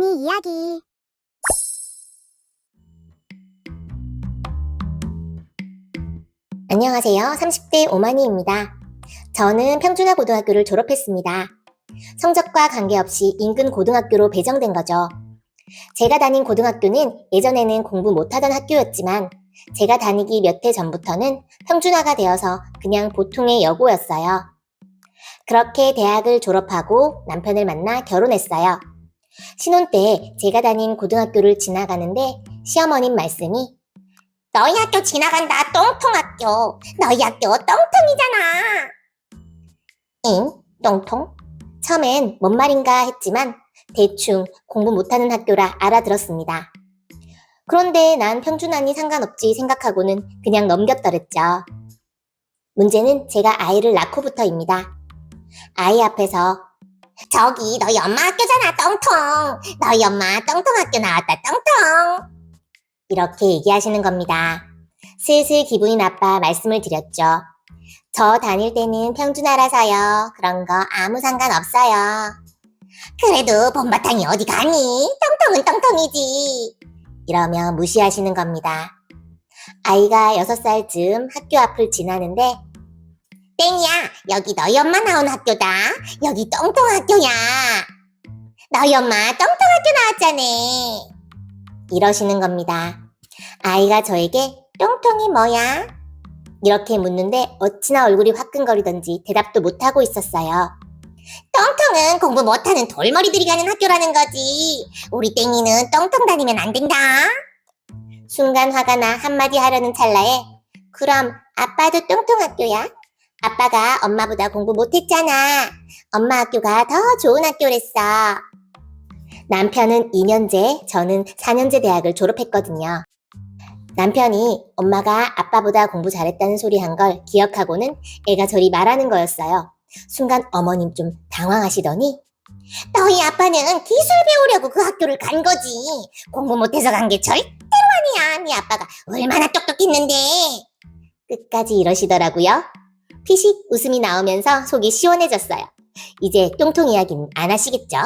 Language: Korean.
오마니 이야기 안녕하세요. 30대 오마니입니다. 저는 평준화 고등학교를 졸업했습니다. 성적과 관계없이 인근 고등학교로 배정된 거죠. 제가 다닌 고등학교는 예전에는 공부 못하던 학교였지만 제가 다니기 몇 해 전부터는 평준화가 되어서 그냥 보통의 여고였어요. 그렇게 대학을 졸업하고 남편을 만나 결혼했어요. 신혼 때 제가 다닌 고등학교를 지나가는데 시어머님 말씀이 너희 학교 지나간다 똥통학교. 너희 학교 똥통이잖아. 응? 똥통? 처음엔 뭔 말인가 했지만 대충 공부 못하는 학교라 알아들었습니다. 그런데 난 평준하니 상관없지 생각하고는 그냥 넘겼더랬죠. 문제는 제가 아이를 낳고부터입니다. 아이 앞에서 저기 너희 엄마 학교잖아 똥통 너희 엄마 똥통 학교 나왔다 똥통 이렇게 얘기하시는 겁니다. 슬슬 기분이 나빠 말씀을 드렸죠. 저 다닐 때는 평준화라서요. 그런 거 아무 상관 없어요. 그래도 본바탕이 어디 가니? 똥통은 똥통이지. 이러며 무시하시는 겁니다. 아이가 6살쯤 학교 앞을 지나는데 땡이야 여기 너희 엄마 나온 학교다. 여기 똥통 학교야. 너희 엄마 똥통 학교 나왔잖아. 이러시는 겁니다. 아이가 저에게 똥통이 뭐야? 이렇게 묻는데 어찌나 얼굴이 화끈거리던지 대답도 못하고 있었어요. 똥통은 공부 못하는 돌머리들이 가는 학교라는 거지. 우리 땡이는 똥통 다니면 안 된다. 순간 화가 나 한마디 하려는 찰나에 그럼 아빠도 똥통 학교야? 아빠가 엄마보다 공부 못했잖아. 엄마 학교가 더 좋은 학교랬어. 남편은 2년제, 저는 4년제 대학을 졸업했거든요. 남편이 엄마가 아빠보다 공부 잘했다는 소리 한 걸 기억하고는 애가 저리 말하는 거였어요. 순간 어머님 좀 당황하시더니 너희 아빠는 기술 배우려고 그 학교를 간 거지. 공부 못해서 간 게 절대로 아니야. 네 아빠가 얼마나 똑똑했는데. 끝까지 이러시더라고요. 피식 웃음이 나오면서 속이 시원해졌어요. 이제 똥통 이야기는 안 하시겠죠?